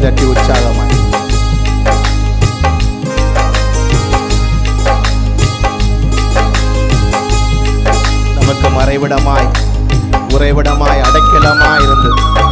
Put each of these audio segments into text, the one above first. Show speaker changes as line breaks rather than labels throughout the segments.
கரங்களை தட்டி உற்சாகமாய் நமக்கு மறைவிடமாய் உறைவிடமாய் அடைக்கலமாய் இருந்தது.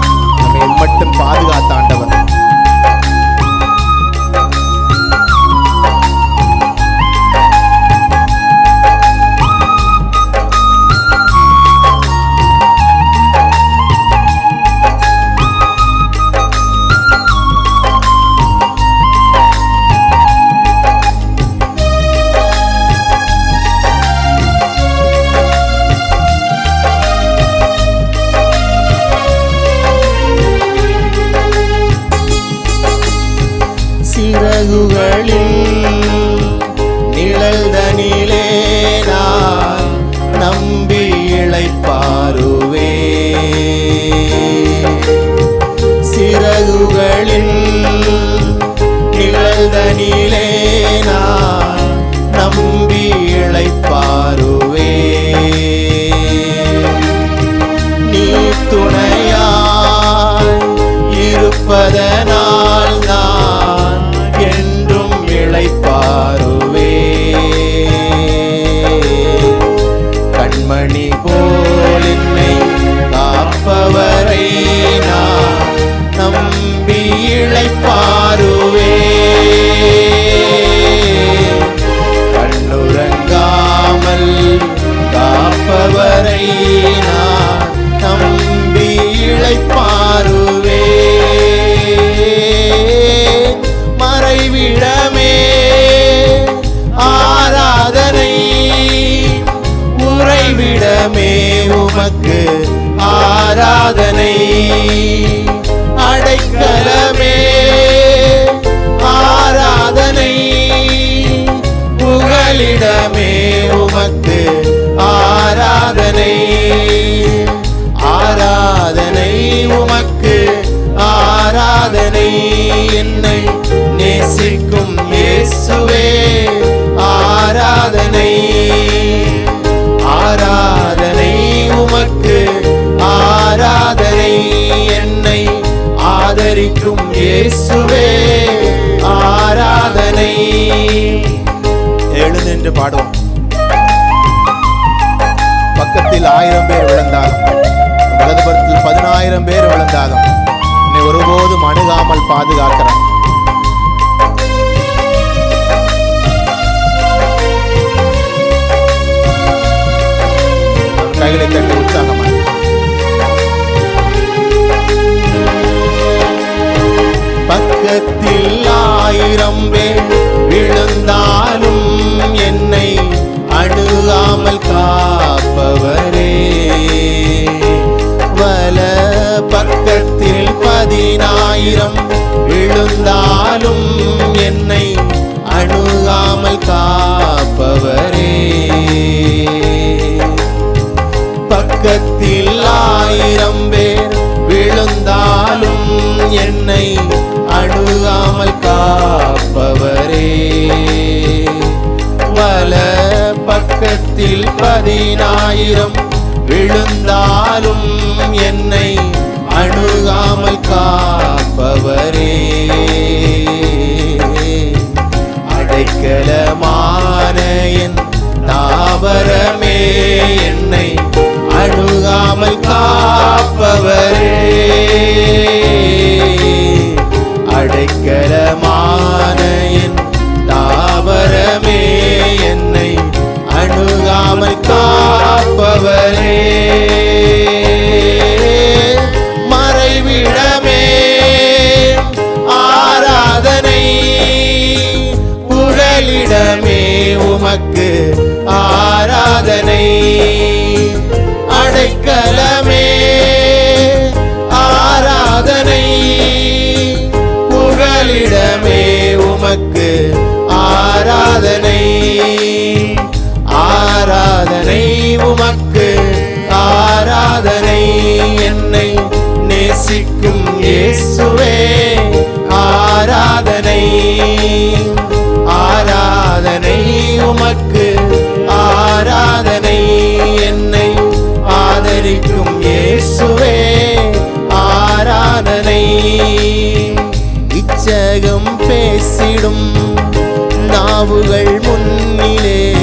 உறைவிடமே உமக்கு ஆராதனை. அடைக்கலமே ஆராதனை. புகலிடமே உமக்கு இயேசுவே ஆராதனை. எழுந்தென்று பாடுவோம். பக்கத்தில் ஆயிரம் பேர் விழுந்தாலும் வலதுபுறத்தில் பதினாயிரம் பேர் விழுந்தாலும் என்னை ஒருபோதும் அணுகாமல் பாதுகாக்கிறான். உலகத்தில் ஆயிரம் பேர் விழுந்தாலும் என்னை அணுகாமல் காப்பவரே. வல பக்கத்தில் பதினாயிரம் விழுந்தாலும் என்னை அணுகாமல் காப்பவரே. பக்கத்தில் ஆயிரம் பேர் விழுந்தால் பதினாயிரம் விழுந்தாலும் என்னை அணுகாமல் காப்பவரே. அடைக்கலமான என் தாவரமே என்னை அணுகாமல் காப்ப வாசிக்கும் இயேசுவே. ஆராதனை ஆராதனை உமக்கு. ஆராதனை என்னை ஆதரிக்கும் இயேசுவே. ஆராதனை. இச்சகம் பேசிடும் நாவுகள் முன்னிலே.